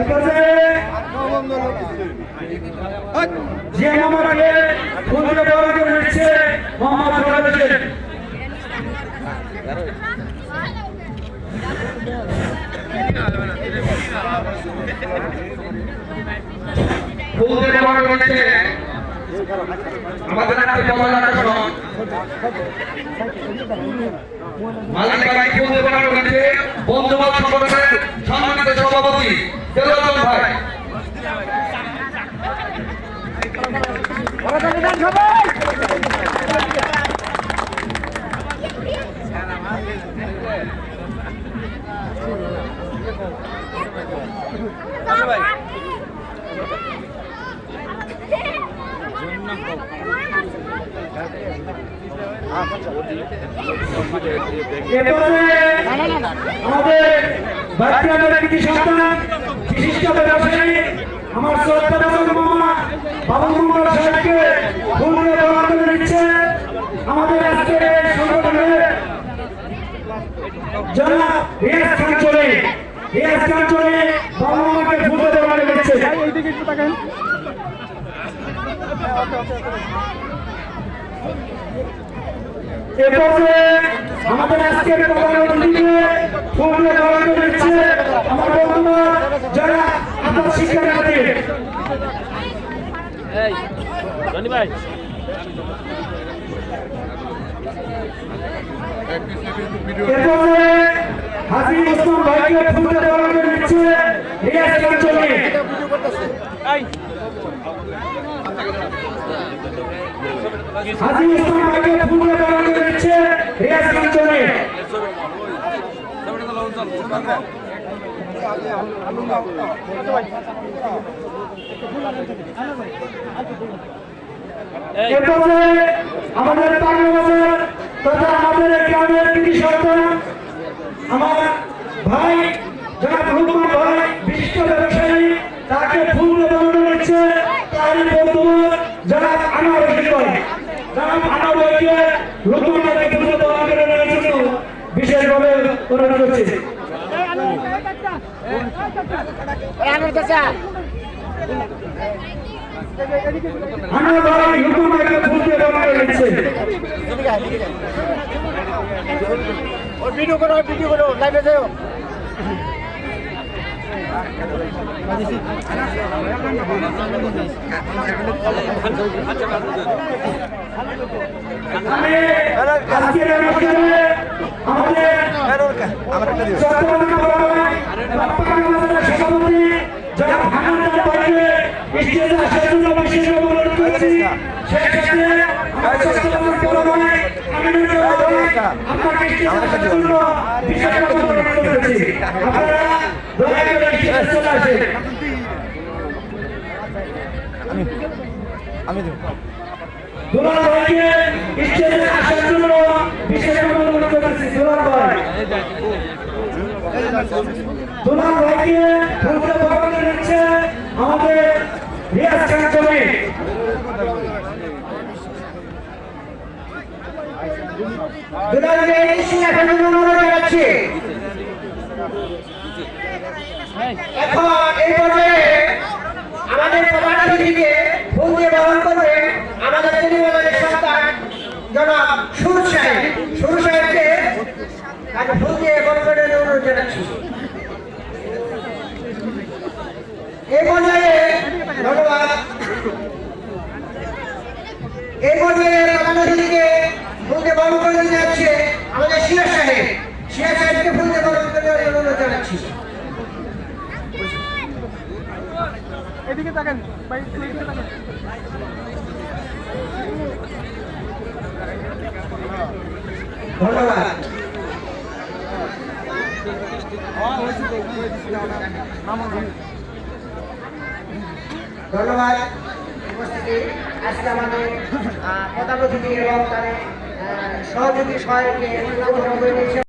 এপাশে যে আমাকে ফুল দিয়ে বরণ করে নিচ্ছে মোহাম্মদ দিয়ে বরণ করছে বন্ধুবাদ সম্মানিত সভাপতি। আমাদের সন্তান? বিশিষ্ট আমার শ্রদ্ধাভাজন মামা বাবু সাহেবকে ফুল দিয়ে বরণ দিচ্ছে আমাদের আজকের এই আমাদের আজকের প্রধান অতিথিকে ফুল যারা আপনার শিক্ষার্থী জনি ভাই। এরপরে হাজি ভাইকে ফুল দিয়ে বরণ করে রিয়াজ খান এই। হাজি ওসমান ভাইকে ফুল দিয়ে বরণ করে রিয়াজ খান চলে এই এরপরে আমাদের বাজার তথা আমাদের গ্রামের কৃষি সন্তান আমার ভাই যারা ভুলমা ভাই বিশিষ্ট ব্যবসায়ী তাকে ফুল দেওয়ানো হচ্ছে তারই বন্ধু যারা আনার ভাই যারা আনার ভাইকে ভাইকে ফুল জন্য বিশেষভাবে অনুরোধ করছি। ভাই রুকুন ভাইকে ফুল দিয়ে দেওয়া করে নিচ্ছে ভিডিও করো ভিডিও করো লাইভে যাও আমি আমাদের চট্টগ্রাম মহানগর পাপাকান মাদ্রাসার সভাপতি জনাব হানান ভাইকে স্টেজে আসার জন্য বিশেষভাবে অনুরোধ করছি সেই সাথে আমার চট্টগ্রাম মহানগর আমিনুল ভাই আপনাকে স্টেজে আসার জন্য বিশেষভাবে অনুরোধ করছি আপনারা দয়া করে স্টেজে চলে আসেন আমি দুলাল ভাইকে স্টেজে আসার জন্য বিশেষভাবে অনুরোধ করছি দুলাল ভাই দুলাল ভাইকে ফুলকে বরণ দিচ্ছে আমাদের রিয়াজ খান চলে দুলাল ভাই সিংহাসন অনুরোধ জানাচ্ছি এখন এই পর্যায়ে আমাদের প্রধান অতিথিকে ফুল দিয়ে বরণ করবে আমাদের তৃণমূলের সন্তান জনাব সুর সাহেব সুর সাহেবকে তাকে ফুল করে অনুরোধ জানাচ্ছি ধন্যবাদ। এই পর্যায়ে ফুল দিয়ে বরণ করে দিতে যাচ্ছে আমাদের সিরাজ সাহেব। সিরাজ সাহেবকে ফুল দিয়ে বরণ করে অনুরোধ জানাচ্ছি। এদিকে তাকান ভাই এদিকে তাকান। ধন্যবাদ। ধন্যবাদ। উপস্থিতি আজকে আমাদের আহ, প্রধান এবং আহ, সহযোগী সহায়ককে